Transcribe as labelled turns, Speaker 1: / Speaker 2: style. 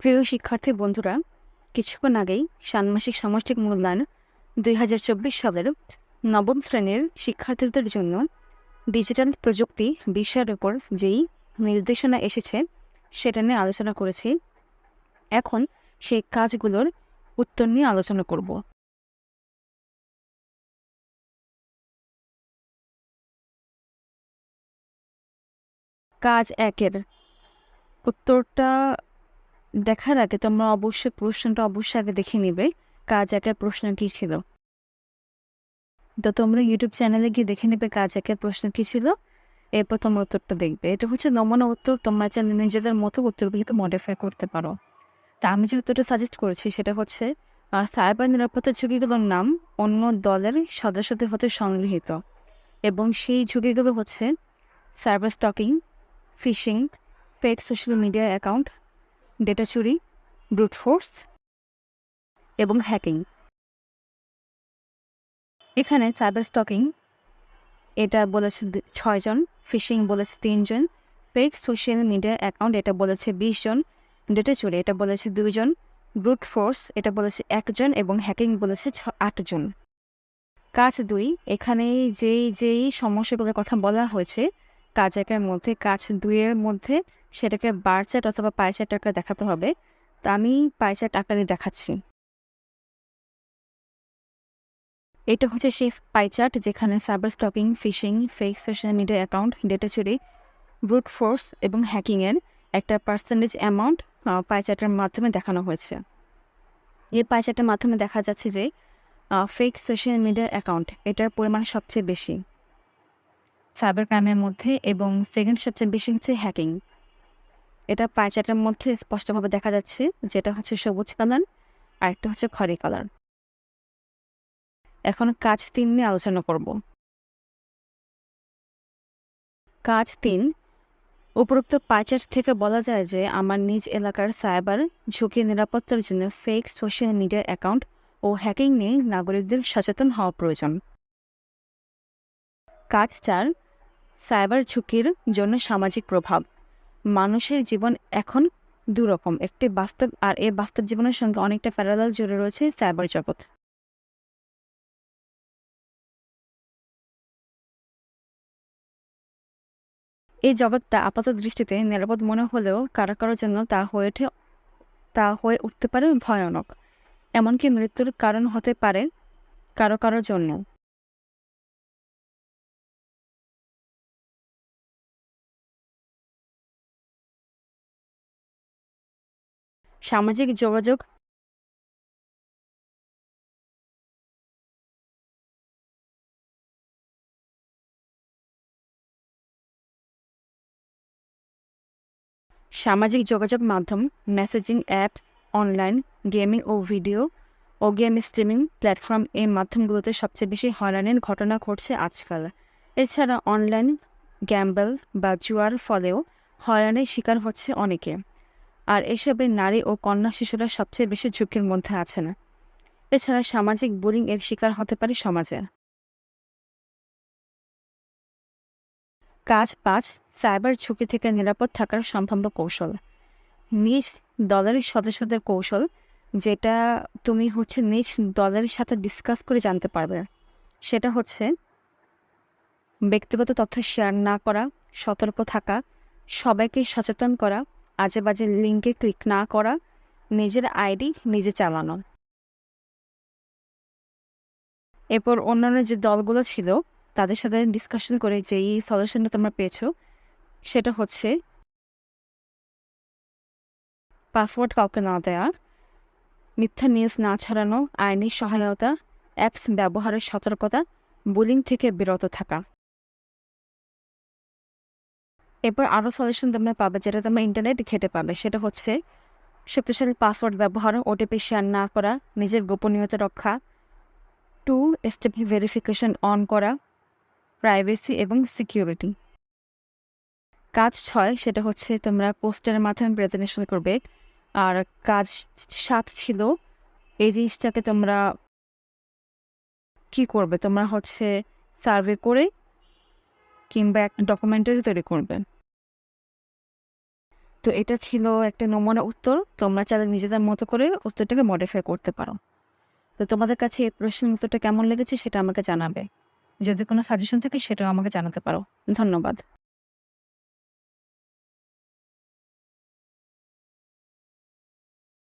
Speaker 1: প্রিয় শিক্ষার্থী বন্ধুরা, কিছুক্ষণ আগেই ষান্মাসিক সামষ্টিক মূল্যায়ন দুই হাজার চব্বিশ সালের নবম শ্রেণির শিক্ষার্থীদের জন্য ডিজিটাল প্রযুক্তি বিষয়ের উপর যেই নির্দেশনা এসেছে, সেটা নিয়ে আলোচনা করেছি। এখন সেই কাজগুলোর উত্তর নিয়ে আলোচনা করব। কাজ একের। উত্তরটা দেখার আগে তোমরা অবশ্যই প্রশ্নটা অবশ্যই আগে দেখে নিবে, কাজ একের প্রশ্ন কী ছিল? তো তোমরা ইউটিউব চ্যানেলে গিয়ে দেখে নেবে কাজ একের প্রশ্ন কী ছিল, এরপর তোমরা উত্তরটা দেখবে। এটা হচ্ছে নমুনা উত্তর, তোমরা চাইলে নিজেদের মতো উত্তরগুলিকে মডিফাই করতে পারো। তা আমি যে উত্তরটা সাজেস্ট করেছি সেটা হচ্ছে সাইবার নিরাপত্তা ঝুঁকিগুলোর নাম অন্য দলের সদস্যদের হতে সংগৃহীত এবং সেই ঝুঁকিগুলো হচ্ছে cyber stalking phishing fake social media account data চুরি ব্রুট ফোর্স এবং হ্যাকিং এখানে সাইবার স্টকিং এটা বলেছে ছয়জন ফিশিং বলেছে তিনজন ফেক সোশ্যাল মিডিয়া অ্যাকাউন্ট এটা বলেছে বিশ জন ডেটা চুরি, এটা বলেছে দুইজন ব্রুট ফোর্স এটা বলেছে একজন এবং হ্যাকিং বলেছে ছ আটজন কাজ দুই এখানে যেই যেই সমস্যাগুলোর কথা বলা হয়েছে কাজ একের মধ্যে কাজ দুইয়ের মধ্যে সেটাকে বার চার্ট অথবা পাই চার্ট আকারে দেখাতে হবে। তা আমি পাই আকারে দেখাচ্ছি। এটা হচ্ছে সেই পাই চার্ট যেখানে cyber stalking, phishing, fake social media account, data চুরি, ব্রুট ফোর্স এবং হ্যাকিংয়ের একটা পার্সেন্টেজ অ্যামাউন্ট পাই চার্টের মাধ্যমে দেখানো হয়েছে। এই পাই চার্টের মাধ্যমে দেখা যাচ্ছে যে ফেক সোশ্যাল মিডিয়া অ্যাকাউন্ট এটার পরিমাণ সবচেয়ে বেশি। সাইবার ক্রাইমের মধ্যে এবং সেকেন্ড সবচেয়ে বেশি হচ্ছে হ্যাকিং। এটা পাই চার্টের মধ্যে স্পষ্টভাবে দেখা যাচ্ছে, যেটা হচ্ছে সবুজ কালার আর একটা হচ্ছে খয়রি কালার। এখন কাজ তিন নিয়ে আলোচনা করব। কাজ তিন, উপরোক্ত পাইচার্ট থেকে বলা যায় যে আমার নিজ এলাকার সাইবার ঝুঁকি নিরাপত্তার জন্য ফেক সোশ্যাল মিডিয়া অ্যাকাউন্ট ও হ্যাকিং নিয়ে নাগরিকদের সচেতন হওয়া প্রয়োজন। কাজ চার সাইবার ঝুঁকির জন্য সামাজিক প্রভাব। মানুষের জীবন এখন দুরকম, একটি বাস্তব আর এই বাস্তব জীবনের সঙ্গে অনেকটা প্যারালাল জুড়ে রয়েছে সাইবার জগৎ। এই জগৎটা আপাত দৃষ্টিতে নিরাপদ মনে হলেও কারও কারোর জন্য তা হয়ে ওঠে, তা হয়ে উঠতে পারে ভয়ানক। এমনকি মৃত্যুর কারণ হতে পারে কারও কারোর জন্য। সামাজিক যোগাযোগ সামাজিক যোগাযোগ মাধ্যম মেসেজিং অ্যাপস অনলাইন গেমিং ও ভিডিও ও গেম স্ট্রিমিং প্ল্যাটফর্ম এই মাধ্যমগুলোতে সবচেয়ে বেশি হয়রানির ঘটনা ঘটছে আজকাল। এছাড়া অনলাইন গ্যাম্বল বা জুয়ার ফলেও হয়রানির শিকার হচ্ছে অনেকে। আর এসবে নারী ও কন্যা শিশুরা সবচেয়ে বেশি ঝুঁকির মধ্যে আছে না। এছাড়া সামাজিক বুলিং এর শিকার হতে পারে সমাজের কাজ পাঁচ সাইবার ঝুঁকি থেকে নিরাপদ থাকার সম্ভাব্য কৌশল। নিজ দলের সদস্যদের কৌশল, যেটা তুমি হচ্ছে নিজ দলের সাথে ডিসকাস করে জানতে পারবে। সেটা হচ্ছে ব্যক্তিগত তথ্য শেয়ার না করা, সতর্ক থাকা, সবাইকে সচেতন করা আজে বাজে লিঙ্কে ক্লিক না করা, নিজের আইডি নিজে চালানো। এরপর অন্যান্য যে দলগুলো ছিল, তাদের সাথে ডিসকাশন করে যেই সলিউশনটা তোমরা পেয়েছ, সেটা হচ্ছে পাসওয়ার্ড কাউকে না দেওয়া মিথ্যা নিউজ না ছড়ানো, আইনি সহায়তা অ্যাপস ব্যবহারের সতর্কতা বুলিং থেকে বিরত থাকা। এরপর আরও সলিউশন তোমরা পাবে, যেটা তোমরা ইন্টারনেট ঘেটে পাবে। সেটা হচ্ছে শক্তিশালী পাসওয়ার্ড ব্যবহার ওটিপি শেয়ার না করা, নিজের গোপনীয়তা রক্ষা টু স্টেপ ভেরিফিকেশন অন করা প্রাইভেসি এবং সিকিউরিটি কাজ ছয়, সেটা হচ্ছে তোমরা পোস্টারের মাধ্যমে প্রেজেন্টেশন করবে। আর কাজ সাত ছিল, এই জিনিসটাকে তোমরা কি করবে? তোমরা হচ্ছে সার্ভে করে কিংবা একটা ডকুমেন্টারি তৈরি করবে। তো এটা ছিল একটা নমুনা উত্তর। তোমরা চাইলে নিজেদের মতো করে উত্তরটাকে মডিফাই করতে পারো। তো তোমাদের কাছে এই প্রশ্নের উত্তরটা কেমন লেগেছে সেটা আমাকে জানাবে। যদি কোনো সাজেশন থাকে সেটাও আমাকে জানাতে পারো। ধন্যবাদ।